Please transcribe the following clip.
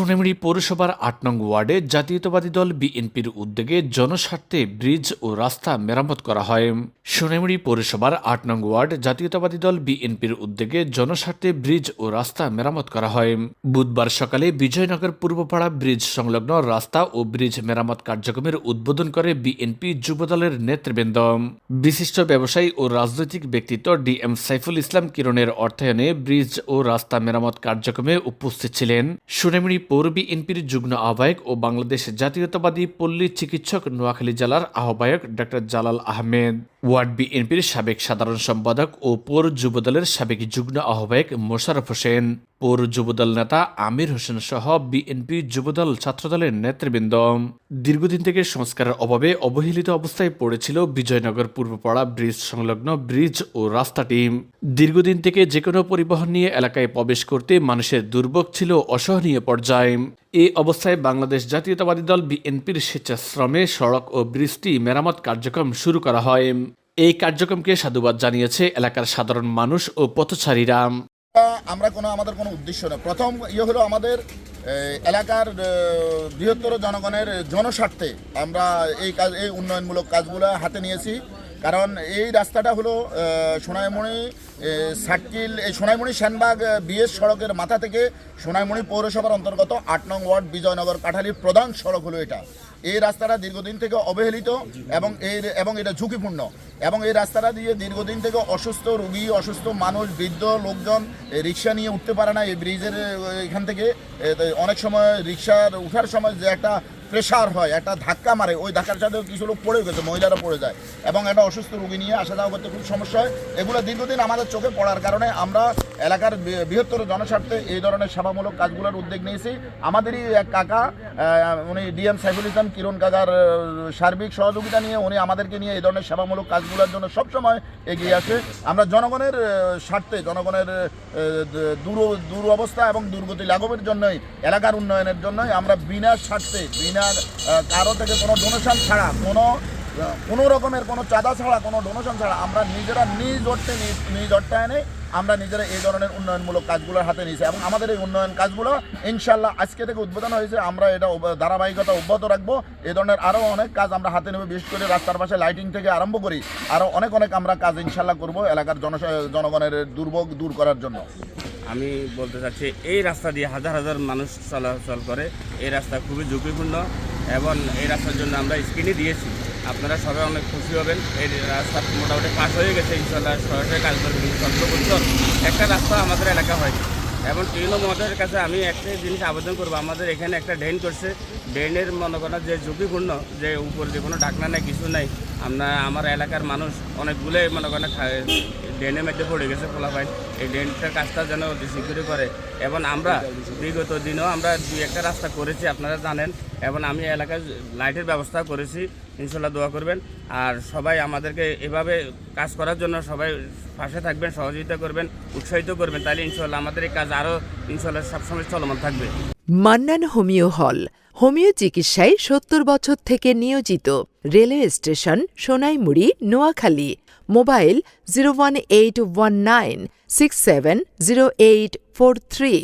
সোনামুড়ি পৌরসভার আট নং ওয়ার্ডে জাতীয়তাবাদী দল বিএনপির উদ্যোগে জনস্বার্থে ব্রিজ ও রাস্তা মেরামত করা হয়। সোনামুড়ি পৌরসভার আট নং ওয়ার্ড জাতীয়তাবাদী দল বিএনপির উদ্যোগে জনস্বার্থে ব্রিজ ও রাস্তা মেরামত করা হয়। বুধবার সকালে বিজয়নগর পূর্বপাড়া ব্রিজ সংলগ্ন রাস্তা ও ব্রিজ মেরামত কার্যক্রমের উদ্বোধন করে বিএনপি যুবদলের নেতৃবৃন্দ। বিশিষ্ট ব্যবসায়ী ও রাজনৈতিক ব্যক্তিত্ব ডি এম সাইফুল ইসলাম কিরণের অর্থায়নে ব্রিজ ও রাস্তা মেরামত কার্যক্রমে উপস্থিত ছিলেন। সোনামুড়ি পৌর বিএনপির যুগ্ম আহ্বায়ক ও বাংলাদেশ জাতীয়তাবাদী পল্লী চিকিৎসক নোয়াখালী জেলার আহ্বায়ক ডক্টর জালাল আহমেদ। ওয়ার্ড বিএনপির সাবেক সাধারণ সম্পাদক ও পৌর যুবদলের সাবেক যুগ্ম আহ্বায়ক মোশারফ হোসেন। পৌর যুবদল নেতা আমির হোসেন সহ বিএনপি যুবদল ছাত্রদলের নেতৃবৃন্দ। দীর্ঘদিন থেকে সংস্কারের অভাবে অবহেলিত অবস্থায় পড়েছিল বিজয়নগর পূর্বপাড়া ব্রিজ সংলগ্ন ব্রিজ ও রাস্তাটি দীর্ঘদিন থেকে যে কোনো পরিবহন নিয়ে এলাকায় প্রবেশ করতে মানুষের দুর্ভোগ ছিল অসহনীয় পর্যায়ে। এই অবস্থায় বাংলাদেশ জাতীয়তাবাদী দল বিএনপির স্বেচ্ছাশ্রমে সড়ক ও ব্রিজটি মেরামত কার্যক্রম শুরু করা হয়। এই কার্যক্রমকে সাধুবাদ জানিয়েছে এলাকার সাধারণ মানুষ ও পথচারীরা। আমরা কোনো, আমাদের কোনো উদ্দেশ্য না। প্রথম ইয়ে হলো আমাদের এলাকার বৃহত্তর জনগণের জনস্বার্থে আমরা এই কাজ, এই উন্নয়নমূলক কাজগুলো হাতে নিয়েছি। কারণ এই রাস্তাটা হলো সোনাইমণি সার্কিল এই সোনাইমণি সেনবাগ বিএস সড়কের মাথা থেকে সোনাইমণি পৌরসভার অন্তর্গত আট নং ওয়ার্ড বিজয়নগর কাঠালির প্রধান সড়ক হলো এটা। এই রাস্তাটা দীর্ঘদিন থেকে অবহেলিত এবং এই এবং এটা ঝুঁকিপূর্ণ। এবং এই রাস্তাটা দিয়ে দীর্ঘদিন থেকে অসুস্থ রোগী, অসুস্থ মানুষ, বৃদ্ধ লোকজন রিক্সা নিয়ে উঠতে পারে না। এই ব্রিজের এখান থেকে অনেক সময় রিক্সার উঠার সময় যে একটা প্রেশার হয়, একটা ধাক্কা মারে, ওই ধাক্কার সাথে কিছু লোক পড়ে গেছে, মহিলারা পড়ে যায়, এবং একটা অসুস্থ রোগী নিয়ে আসা যাওয়া করতে খুব সমস্যা হয়। এগুলো দীর্ঘদিন আমাদের চোখে পড়ার কারণে আমরা এলাকার বৃহত্তর জনস্বার্থে এই ধরনের সেবামূলক কাজগুলোর উদ্যোগ নিয়েছি। আমাদেরই এক কাকা উনি ডিএম সাইফুল ইসলাম, কিরণ কাকার সার্বিক সহযোগিতা নিয়ে উনি আমাদেরকে নিয়ে এই ধরনের সেবামূলক কাজগুলোর জন্য সবসময় এগিয়ে আসে। আমরা জনগণের স্বার্থে, জনগণের দূর দূর অবস্থা এবং দুর্গতি লাঘবের জন্যই, এলাকার উন্নয়নের জন্যই আমরা বিনা স্বার্থে, বিনা আহ, কারও থেকে কোনো ডোনেশন ছাড়া কোনো কোনো রকমের কোনো চাঁদা ছাড়া কোনো ডোনেশন ছাড়া আমরা নিজেরা নিজ অর্থে নিজ- অর্থায়নে আমরা নিজেরা এই ধরনের উন্নয়নমূলক কাজগুলোর হাতে নিয়েছি। এবং আমাদের এই উন্নয়ন কাজগুলো ইনশাল্লাহ আজকে থেকে উদ্বোধন হয়েছে। আমরা এটা ধারাবাহিকতা অব্যাহত রাখব। এই ধরনের আরও অনেক কাজ আমরা হাতে নেব। বিশেষ করে রাস্তার পাশে লাইটিং থেকে আরম্ভ করি। আরও অনেক অনেক আমরা কাজ ইনশাল্লাহ করব এলাকার জন জনগণের দুর্ভোগ দূর করার জন্য। আমি বলতে চাচ্ছি, এই রাস্তা দিয়ে হাজার হাজার মানুষ চলাচল করে, এই রাস্তা খুবই ঝুঁকিপূর্ণ এবং এই রাস্তার জন্য আমরা স্ক্রিনই দিয়েছি। আপনারা সবাই অনেক খুশি হবেন, এই রাস্তা মোটামুটি পাস হয়ে গেছে ইনশাল্লাহ সরাসরি কাজ চন্দ্র বছর একটা রাস্তা আমাদের এলাকা হয়। এবং ট্রেন মহোদয়ের কাছে আমি একটা জিনিস আবেদন করব, আমাদের এখানে একটা ড্রেন করছে ড্রেনের মনে করেন যে ঝুঁকিপূর্ণ, যে উপর কোনো ঢাকনা নেই, কিছু নেই। আমরা, আমার এলাকার মানুষ অনেকগুলোই মনে করেন ড্রেনের মধ্যে পড়ে গেছে ফলাফাইন এই ড্রেনটার কাজটা যেন অতি শীঘ্রই করে। এবং আমরা বিগত দিনেও আমরা দুই একটা রাস্তা করেছি, আপনারা জানেন। এবং আমি এলাকায় লাইটের ব্যবস্থা করেছি ইনশাল্লাহ দোয়া করবেন। আর সবাই আমাদেরকে এভাবে কাজ করার জন্য সবাই পাশে থাকবেন, সহযোগিতা করবেন, উৎসাহিত করবেন। তাহলে ইনশাল্লাহ আমাদের এই কাজ আরও ইনশাল্লাহ সবসময় চলমান থাকবে। মান্নান হোমিও হল হোমিও চিকিৎসায় সত্তর বছর থেকে নিয়োজিত। Railway station, Sonaimuri, Noakhali. Mobile zero one eight one nine six seven zero eight four three.